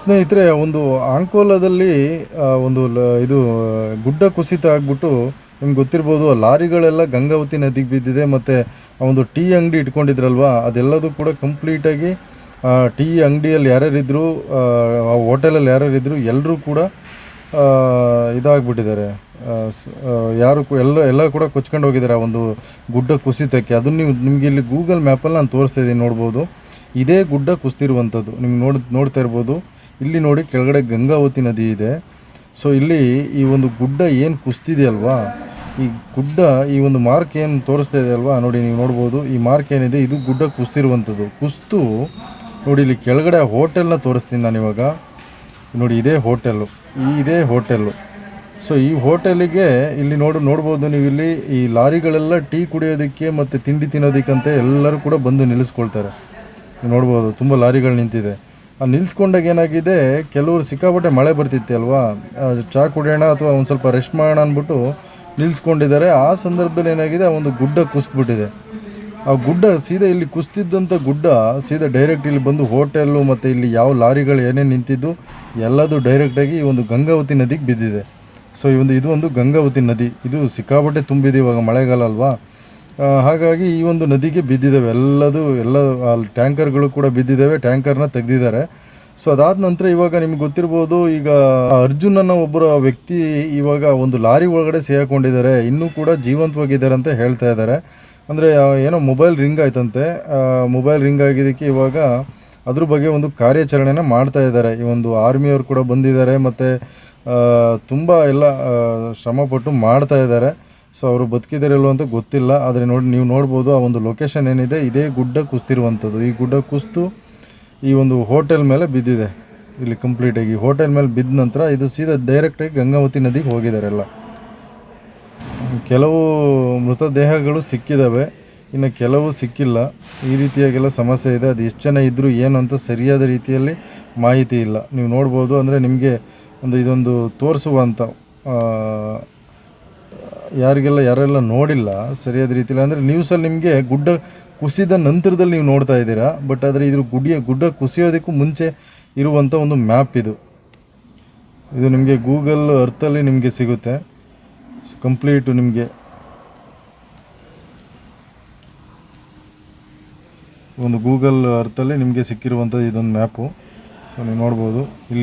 ಸ್ನೇಹಿತರೆ, ಒಂದು ಅಂಕೋಲದಲ್ಲಿ ಒಂದು ಇದು, ಗುಡ್ಡ ಕುಸಿತ ಆಗ್ಬಿಟ್ಟು ನಿಮ್ಗೆ ಗೊತ್ತಿರ್ಬೋದು, ಲಾರಿಗಳೆಲ್ಲ ಗಂಗಾವತಿ ನದಿಗೆ ಬಿದ್ದಿದೆ, ಮತ್ತು ಒಂದು ಟೀ ಅಂಗಡಿ ಇಟ್ಕೊಂಡಿದ್ರಲ್ವಾ, ಅದೆಲ್ಲದೂ ಕೂಡ ಕಂಪ್ಲೀಟಾಗಿ ಟೀ ಅಂಗಡಿಯಲ್ಲಿ ಯಾರ್ಯಾರಿದ್ರು, ಆ ಹೋಟೆಲಲ್ಲಿ ಯಾರ್ಯಾರಿದ್ರು ಎಲ್ಲರೂ ಕೂಡ ಇದಾಗ್ಬಿಟ್ಟಿದ್ದಾರೆ. ಯಾರು ಎಲ್ಲ ಎಲ್ಲ ಕೂಡ ಕೊಚ್ಕೊಂಡು ಹೋಗಿದ್ದಾರೆ ಆ ಒಂದು ಗುಡ್ಡ ಕುಸಿತಕ್ಕೆ. ಅದನ್ನು ನೀವು ನಿಮಗೆ ಇಲ್ಲಿ ಗೂಗಲ್ ಮ್ಯಾಪಲ್ಲಿ ನಾನು ತೋರಿಸ್ತಾ ಇದ್ದೀನಿ, ನೋಡ್ಬೋದು. ಇದೇ ಗುಡ್ಡ ಕುಸ್ತಿರುವಂಥದ್ದು. ನಿಮ್ಗೆ ನೋಡಿ, ನೋಡ್ತಾ ಇರ್ಬೋದು. ಇಲ್ಲಿ ನೋಡಿ ಕೆಳಗಡೆ ಗಂಗಾವತಿ ನದಿ ಇದೆ. ಸೊ ಇಲ್ಲಿ ಈ ಒಂದು ಗುಡ್ಡ ಏನು ಕುಸ್ತಿದೆ ಅಲ್ವಾ? ಈ ಗುಡ್ಡ, ಈ ಒಂದು ಮಾರ್ಕ್ ಏನು ತೋರಿಸ್ತಾ ಇದೆ ಅಲ್ವಾ? ನೋಡಿ, ನೀವು ನೋಡ್ಬೋದು. ಈ ಮಾರ್ಕ್ ಏನಿದೆ? ಇದು ಗುಡ್ಡ ಕುಸ್ತಿರುವಂಥದ್ದು. ಕುಸ್ತು, ನೋಡಿ, ಇಲ್ಲಿ ಕೆಳಗಡೆ ಹೋಟೆಲ್ನ ತೋರಿಸ್ತೀನಿ ನಾನು ಇವಾಗ. ನೋಡಿ, ಇದೇ ಹೋಟೆಲ್ಲು. ಇದೇ ಹೋಟೆಲ್ಲು. ಸೊ ಈ ಹೋಟೆಲಿಗೆ ಇಲ್ಲಿ ನೋಡು, ನೋಡ್ಬೋದು ನೀವು ಇಲ್ಲಿ. ಈ ಲಾರಿಗಳೆಲ್ಲ ಟೀ ಕುಡಿಯೋದಕ್ಕೆ ಮತ್ತು ತಿಂಡಿ ತಿನ್ನೋದಕ್ಕಂತ ಎಲ್ಲರೂ ಕೂಡ ಬಂದು ನಿಲ್ಲಿಸ್ಕೊಳ್ತಾರೆ. ನೋಡ್ಬೋದು, ತುಂಬ ಲಾರಿಗಳು ನಿಂತಿದೆ. ನಿಲ್ಸ್ಕೊಂಡಾಗ ಏನಾಗಿದೆ, ಕೆಲವರು ಸಿಕ್ಕಾಪಟ್ಟೆ ಮಳೆ ಬರ್ತಿತ್ತೆ ಅಲ್ವಾ? ಚಾ ಕುಡಿಯೋಣ ಅಥವಾ ಒಂದು ಸ್ವಲ್ಪ ರೆಸ್ಟ್ ಮಾಡೋಣ ಅಂದ್ಬಿಟ್ಟು ನಿಲ್ಸ್ಕೊಂಡಿದ್ದಾರೆ. ಆ ಸಂದರ್ಭದಲ್ಲಿ ಏನಾಗಿದೆ, ಆ ಒಂದು ಗುಡ್ಡ ಕುಸಿದ್ಬಿಟ್ಟಿದೆ. ಆ ಗುಡ್ಡ ಸೀದಾ ಇಲ್ಲಿ ಕುಸ್ತಿದ್ದಂಥ ಗುಡ್ಡ ಸೀದಾ ಡೈರೆಕ್ಟ್ ಇಲ್ಲಿ ಬಂದು ಹೋಟೆಲ್ಲು ಮತ್ತು ಇಲ್ಲಿ ಯಾವ ಲಾರಿಗಳು ಏನೇನು ನಿಂತಿದ್ದು, ಎಲ್ಲದು ಡೈರೆಕ್ಟಾಗಿ ಈ ಒಂದು ಗಂಗಾವತಿ ನದಿಗೆ ಬಿದ್ದಿದೆ. ಸೊ ಈ ಒಂದು ಇದು ಒಂದು ಗಂಗಾವತಿ ನದಿ. ಇದು ಸಿಕ್ಕಾಪಟ್ಟೆ ತುಂಬಿದೆ ಇವಾಗ ಮಳೆಗಾಲ ಅಲ್ವಾ? ಹಾಗಾಗಿ ಈ ಒಂದು ನದಿಗೆ ಬಿದ್ದಿದ್ದಾವೆ. ಎಲ್ಲದು, ಎಲ್ಲ ಅಲ್ಲಿ ಟ್ಯಾಂಕರ್ಗಳು ಕೂಡ ಬಿದ್ದಿದ್ದಾವೆ. ಟ್ಯಾಂಕರ್ನ ತೆಗೆದಿದ್ದಾರೆ. ಸೊ ಅದಾದ ನಂತರ ಇವಾಗ ನಿಮ್ಗೆ ಗೊತ್ತಿರ್ಬೋದು, ಈಗ ಅರ್ಜುನ್ ಅನ್ನೋ ಒಬ್ಬರ ವ್ಯಕ್ತಿ ಇವಾಗ ಒಂದು ಲಾರಿ ಒಳಗಡೆ ಸೇರ್ಕೊಂಡಿದ್ದಾರೆ. ಇನ್ನೂ ಕೂಡ ಜೀವಂತವಾಗಿದ್ದಾರೆ ಅಂತ ಹೇಳ್ತಾ ಇದ್ದಾರೆ. ಅಂದರೆ ಏನೋ ಮೊಬೈಲ್ ರಿಂಗ್ ಆಯ್ತಂತೆ. ಮೊಬೈಲ್ ರಿಂಗ್ ಆಗಿದ್ದಕ್ಕೆ ಇವಾಗ ಅದ್ರ ಬಗ್ಗೆ ಒಂದು ಕಾರ್ಯಾಚರಣೆನ ಮಾಡ್ತಾ ಇದ್ದಾರೆ. ಈ ಒಂದು ಆರ್ಮಿಯವರು ಕೂಡ ಬಂದಿದ್ದಾರೆ. ಮತ್ತು ತುಂಬ ಎಲ್ಲ ಶ್ರಮಪಟ್ಟು ಮಾಡ್ತಾ ಇದ್ದಾರೆ. ಸೊ ಅವರು ಬದುಕಿದ್ದಾರೆ ಇಲ್ವೋ ಅಂತ ಗೊತ್ತಿಲ್ಲ, ಆದರೆ ನೋಡಿ ನೀವು ನೋಡ್ಬೋದು ಆ ಒಂದು ಲೊಕೇಶನ್ ಏನಿದೆ, ಇದೇ ಗುಡ್ಡ ಕುಸ್ತಿರುವಂಥದ್ದು. ಈ ಗುಡ್ಡ ಕುಸ್ತು ಈ ಒಂದು ಹೋಟೆಲ್ ಮೇಲೆ ಬಿದ್ದಿದೆ. ಇಲ್ಲಿ ಕಂಪ್ಲೀಟಾಗಿ ಹೋಟೆಲ್ ಮೇಲೆ ಬಿದ್ದ ನಂತರ ಇದು ಸೀದಾ ಡೈರೆಕ್ಟಾಗಿ ಗಂಗಾವತಿ ನದಿಗೆ ಹೋಗಿದ್ದಾರೆ ಎಲ್ಲ ಕೆಲವು ಮೃತದೇಹಗಳು ಸಿಕ್ಕಿದ್ದಾವೆ ಇನ್ನು ಕೆಲವು ಸಿಕ್ಕಿಲ್ಲ. ಈ ರೀತಿಯಾಗೆಲ್ಲ ಸಮಸ್ಯೆ ಇದೆ. ಅದು ಎಷ್ಟು ಜನ ಇದ್ದರೂ ಏನು ಅಂತ ಸರಿಯಾದ ರೀತಿಯಲ್ಲಿ ಮಾಹಿತಿ ಇಲ್ಲ. ನೀವು ನೋಡ್ಬೋದು ಅಂದರೆ ನಿಮಗೆ ಒಂದು ಇದೊಂದು ತೋರಿಸುವಂಥ ಯಾರಿಗೆಲ್ಲ ಯಾರೆಲ್ಲ ನೋಡಿಲ್ಲ ಸರಿಯಾದ ರೀತಿಯಲ್ಲಿ, ಅಂದರೆ ನ್ಯೂಸಲ್ಲಿ ನಿಮಗೆ ಗುಡ್ಡ ಕುಸಿದ ನಂತರದಲ್ಲಿ ನೀವು ನೋಡ್ತಾ ಇದ್ದೀರಾ? ಬಟ್ ಆದರೆ ಇದ್ರ ಗುಡಿಯ ಗುಡ್ಡ ಕುಸಿಯೋದಕ್ಕೂ ಮುಂಚೆ ಇರುವಂಥ ಒಂದು ಮ್ಯಾಪ್ ಇದು. ಇದು ನಿಮಗೆ ಗೂಗಲ್ ಅರ್ಥಲ್ಲಿ ನಿಮಗೆ ಸಿಗುತ್ತೆ. ಕಂಪ್ಲೀಟು ನಿಮಗೆ. ಒಂದು ಗೂಗಲ್ ಅರ್ಥಲ್ಲಿ ನಿಮಗೆ ಸಿಕ್ಕಿರುವಂಥ ಇದೊಂದು ಮ್ಯಾಪು ಸೊ ನೀವು ನೋಡ್ಬೋದು. ಇಲ್ಲಿ